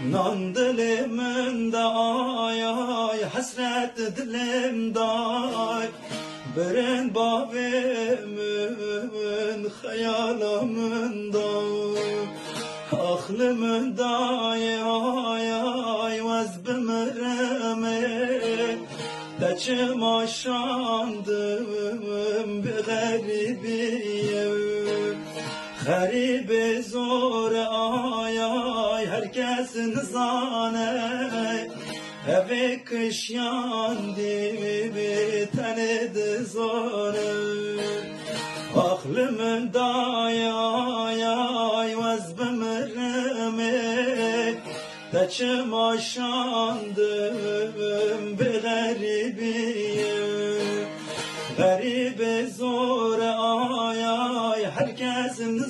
Nan dilimde ay ay hasret dilimde ay Berin babimin hayalımda Aklımda ay ay ay vazbimirim Deçim aşandım bir garibiyim Garibi zor ay herkesin zane Evi kış yandı bir tanıdı zor Aklımın da ay ay ay vazbimirim Deçim aşandım bir garibiyim Garibi zor ay ay herkesin